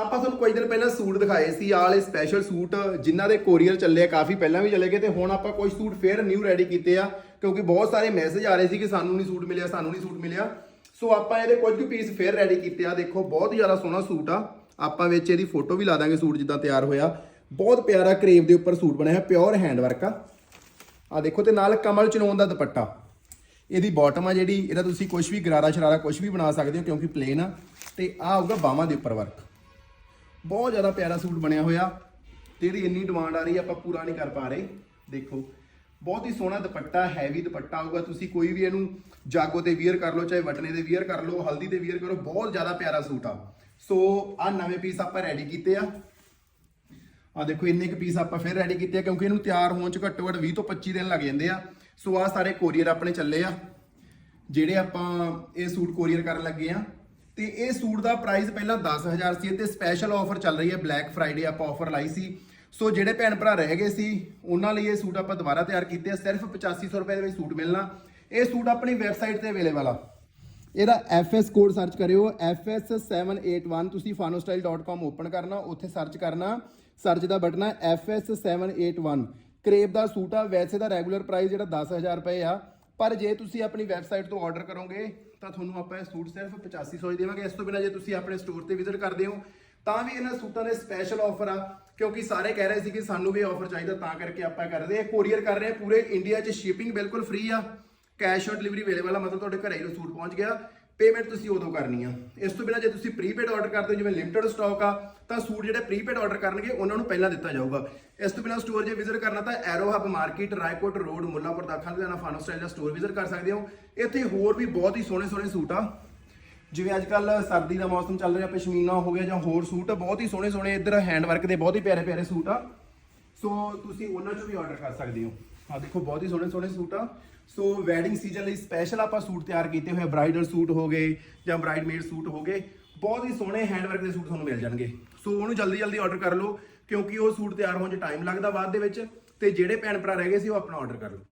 ਆਪਾਂ ਤੁਹਾਨੂੰ ਕੁਝ ਦਿਨ ਪਹਿਲਾਂ ਸੂਟ ਦਿਖਾਏ ਸੀ, ਆਹ ਵਾਲੇ ਸਪੈਸ਼ਲ ਸੂਟ ਜਿਨ੍ਹਾਂ ਦੇ ਕੋਰੀਅਰ ਚੱਲੇ ਆ, ਕਾਫੀ ਪਹਿਲਾਂ ਵੀ ਚਲੇ ਗਏ ਤੇ ਹੁਣ ਆਪਾਂ ਕੁਝ ਸੂਟ ਫੇਰ ਨਿਊ ਰੈਡੀ ਕੀਤੇ ਆ, ਕਿਉਂਕਿ ਬਹੁਤ ਸਾਰੇ ਮੈਸੇਜ ਆ ਰਹੇ ਸੀ ਕਿ ਸਾਨੂੰ ਨਹੀਂ ਸੂਟ ਮਿਲਿਆ, ਸਾਨੂੰ ਨਹੀਂ ਸੂਟ ਮਿਲਿਆ। ਸੋ ਆਪਾਂ ਇਹਦੇ ਕੁਝ ਕੁ ਪੀਸ ਫੇਰ ਰੈਡੀ ਕੀਤੇ ਆ, ਦੇਖੋ ਬਹੁਤ ਹੀ ਜ਼ਿਆਦਾ ਸੋਹਣਾ ਸੂਟ ਆ। ਆਪਾਂ ਵਿੱਚ ਇਹਦੀ ਫੋਟੋ ਵੀ ਲਾ ਦਾਂਗੇ ਸੂਟ ਜਿੱਦਾਂ ਤਿਆਰ ਹੋਇਆ। ਬਹੁਤ ਪਿਆਰਾ ਕਰੇਵ ਦੇ ਉੱਪਰ ਸੂਟ ਬਣਿਆ ਹੈ ਪਿਓਰ ਹੈਂਡ ਵਰਕ ਆ। ਆ ਦੇਖੋ ਤੇ ਨਾਲ ਕਮਲ ਚਨੋਨ ਦਾ ਦੁਪੱਟਾ। ਇਹਦੀ ਬਾਟਮ ਆ ਜਿਹੜੀ, ਇਹਦਾ ਤੁਸੀਂ ਕੁਝ ਵੀ ਗਰਾਰਾ ਸ਼ਰਾਰਾ ਕੁਝ ਵੀ ਬਣਾ ਸਕਦੇ ਹੋ ਕਿਉਂਕਿ ਪਲੇਨ ਆ। ਤੇ ਆ ਆਊਗਾ ਬਾਹਾਂ ਦੇ ਉੱਪਰ ਵਰਕ ਬਹੁਤ ਜ਼ਿਆਦਾ ਪਿਆਰਾ ਸੂਟ ਬਣਿਆ ਹੋਇਆ। ਤੇ ਇਹਦੀ ਇੰਨੀ ਡਿਮਾਂਡ ਆ ਰਹੀ, ਆਪਾਂ ਪੂਰਾ ਨਹੀਂ ਕਰ ਪਾ ਰਹੇ। ਦੇਖੋ, ਬਹੁਤ ਹੀ ਸੋਹਣਾ ਦੁਪੱਟਾ ਹੈਵੀ ਦੁਪੱਟਾ ਆਊਗਾ ਤੁਸੀਂ ਕੋਈ ਵੀ ਇਹਨੂੰ ਜਾਗੋ ਤੇ ਵੀਅਰ ਕਰ ਲਓ, ਚਾਹੇ ਵਟਨੇ ਤੇ ਵੀਅਰ ਕਰ ਲਓ, ਹਲਦੀ ਤੇ ਵੀਅਰ ਕਰੋ, ਬਹੁਤ ਜ਼ਿਆਦਾ ਪਿਆਰਾ ਸੂਟ ਆ। ਸੋ ਆ ਨਵੇਂ ਪੀਸ ਆਪਾਂ ਰੈਡੀ ਕੀਤੇ ਆ। ਆ ਦੇਖੋ, ਇੰਨੇ ਕੁ ਪੀਸ ਆਪਾਂ ਫਿਰ ਰੈਡੀ ਕੀਤੇ ਆ, ਕਿਉਂਕਿ ਇਹਨੂੰ ਤਿਆਰ ਹੋਣ ਚ ਘੱਟੋ ਘੱਟ 20 ਤੋਂ 25 ਦਿਨ ਲੱਗ ਜਾਂਦੇ ਆ। ਸੋ ਆ ਸਾਰੇ ਕੋਰੀਅਰ ਆਪਣੇ ਚੱਲੇ ਆ। ਜਿਹੜੇ ਆਪਾਂ ਇਹ ਸੂਟ ਕੋਰੀਅਰ ਕਰਨ ਲੱਗੇ ਆ ਤੇ ਇਹ ਸੂਟ ਦਾ ਪ੍ਰਾਈਸ ਪਹਿਲਾਂ 10000 ਸੀ ਤੇ ਸਪੈਸ਼ਲ ਆਫਰ ਚੱਲ ਰਹੀ ਹੈ ਬਲੈਕ ਫਰਾਈਡੇ ਆਪਾਂ ਆਫਰ ਲਾਈ ਸੀ। ਸੋ ਜਿਹੜੇ ਭੈਣ ਭਰਾ ਰਹਿ ਗਏ ਸੀ, ਉਹਨਾਂ ਲਈ ਇਹ ਸੂਟ ਆਪਾਂ ਦੁਬਾਰਾ ਤਿਆਰ ਕੀਤੇ ਆ, ਸਿਰਫ 8500 ਰੁਪਏ ਦੇ ਵਿੱਚ ਸੂਟ ਮਿਲਣਾ। ਇਹ ਸੂਟ ਆਪਣੀ ਵੈਬਸਾਈਟ ਤੇ ਅਵੇਲੇਬਲ ਆ। ਇਹਦਾ FS ਕੋਡ ਸਰਚ ਕਰਿਓ FS781 ਤੁਸੀਂ fanostyle.com ਓਪਨ ਕਰਨਾ, ਉੱਥੇ ਸਰਚ ਕਰਨਾ ਸਰਚ ਦਾ ਬਟਨ ਹੈ FS781 ਕਰੇਬ ਦਾ ਸੂਟ ਆ, ਵੈਸੇ ਦਾ ਰੈਗੂਲਰ ਪ੍ਰਾਈਸ ਜਿਹੜਾ 10000 ਰੁਪਏ ਆ ਪਰ ਜੇ ਤੁਸੀਂ ਆਪਣੀ ਵੈਬਸਾਈਟ ਤੋਂ ਆਰਡਰ ਕਰੋਗੇ, ਤਾਂ ਤੁਹਾਨੂੰ ਆਪਾਂ ਇਹ ਸੂਟ ਸਿਰਫ 8500 ਹੀ ਦੇਵਾਂਗੇ। ਇਸ ਤੋਂ ਬਿਨਾਂ ਜੇ ਤੁਸੀਂ ਆਪਣੇ ਸਟੋਰ ਤੇ ਵਿਜ਼ਿਟ ਕਰਦੇ ਹੋ, ਤਾਂ ਵੀ ਇਹਨਾਂ ਸੂਟਾਂ ਦੇ ਸਪੈਸ਼ਲ ਆਫਰ ਆ, ਕਿਉਂਕਿ ਸਾਰੇ ਕਹਿ ਰਹੇ ਸੀ ਕਿ ਸਾਨੂੰ ਵੀ ਆਫਰ ਚਾਹੀਦਾ, ਤਾਂ ਕਰਕੇ ਆਪਾਂ ਕਰਦੇ ਆ ਕੋਰੀਅਰ ਕਰ ਰਹੇ ਆ, ਪੂਰੇ ਇੰਡੀਆ 'ਚ ਸ਼ਿਪਿੰਗ ਬਿਲਕੁਲ ਫ੍ਰੀ ਆ। ਕੈਸ਼ ਔਨ ਡਿਲੀਵਰੀ ਅਵੇਲੇਬਲ ਆ, ਮਤਲਬ ਤੁਹਾਡੇ ਘਰੇ ਹੀ ਸੂਟ ਪਹੁੰਚ ਗਿਆ। ਪੇਮੈਂਟ ਤੁਸੀਂ ਉਦੋਂ ਕਰਨੀ ਆ। ਇਸ ਤੋਂ ਬਿਨਾਂ ਜੇ ਤੁਸੀਂ ਪ੍ਰੀਪੇਡ ਆਰਡਰ ਕਰਦੇ ਹੋ, ਜਿਵੇਂ ਲਿਮਟਿਡ ਸਟਾਕ ਆ, ਤਾਂ ਸੂਟ ਜਿਹੜੇ ਪ੍ਰੀਪੇਡ ਆਰਡਰ ਕਰਨਗੇ, ਉਹਨਾਂ ਨੂੰ ਪਹਿਲਾਂ ਦਿੱਤਾ ਜਾਊਗਾ। ਇਸ ਤੋਂ ਬਿਨਾਂ ਸਟੋਰ ਜੇ ਵਿਜ਼ਿਟ ਕਰਨਾ ਤਾਂ aero hub market Raikot road Mullanpur ਦਾਖਲ ਲੁਧਿਆਣਾ ਫਾਨੋ ਸਟਾਈਲ ਦਾ ਸਟੋਰ ਵਿਜ਼ਿਟ ਕਰ ਸਕਦੇ ਹੋ। ਇੱਥੇ ਹੋਰ ਵੀ ਬਹੁਤ ਹੀ ਸੋਹਣੇ ਸੋਹਣੇ ਸੂਟ ਆ। ਜਿਵੇਂ ਅੱਜ ਕੱਲ ਸਰਦੀ ਦਾ ਮੌਸਮ ਚੱਲ ਰਿਹਾ, ਪਸ਼ਮੀਨਾ ਹੋ ਗਿਆ ਜਾਂ ਹੋਰ ਸੂਟ, ਬਹੁਤ ਹੀ ਸੋਹਣੇ ਸੋਹਣੇ ਇੱਧਰ ਹੈਂਡ ਵਰਕ ਦੇ ਬਹੁਤ ਹੀ ਪਿਆਰੇ ਪਿਆਰੇ ਸੂਟ ਆ। ਸੋ ਤੁਸੀਂ ਉਹਨਾਂ ਚੋਂ ਵੀ ਆਰਡਰ ਕਰ ਸਕਦੇ ਹੋ। ਆ ਦੇਖੋ, ਬਹੁਤ ਹੀ ਸੋਹਣੇ ਸੋਹਣੇ ਸੂਟ ਆ। ਸੋ ਵੈਡਿੰਗ ਸੀਜ਼ਨ ਲਈ ਸਪੈਸ਼ਲ ਆਪਾਂ ਸੂਟ ਤਿਆਰ ਕੀਤੇ ਹੋਏ ਬ੍ਰਾਈਡਲ ਸੂਟ ਹੋ ਗਏ ਜਾਂ ਬ੍ਰਾਈਡ ਮੇਡ ਸੂਟ ਹੋ ਗਏ। ਬਹੁਤ ਹੀ ਸੋਹਣੇ ਹੈਂਡਵਰਕ ਦੇ ਸੂਟ ਤੁਹਾਨੂੰ ਮਿਲ ਜਾਣਗੇ। ਸੋ ਉਹਨੂੰ ਜਲਦੀ ਜਲਦੀ ਆਰਡਰ ਕਰ ਲਓ, ਕਿਉਂਕਿ ਉਹ ਸੂਟ ਤਿਆਰ ਹੋਣ 'ਚ ਟਾਈਮ ਲੱਗਦਾ ਬਾਅਦ ਦੇ ਵਿੱਚ ਤੇ ਜਿਹੜੇ ਭੈਣ ਭਰਾ ਰਹਿ ਗਏ ਸੀ, ਉਹ ਆਪਣਾ ਆਰਡਰ ਕਰ ਲਓ।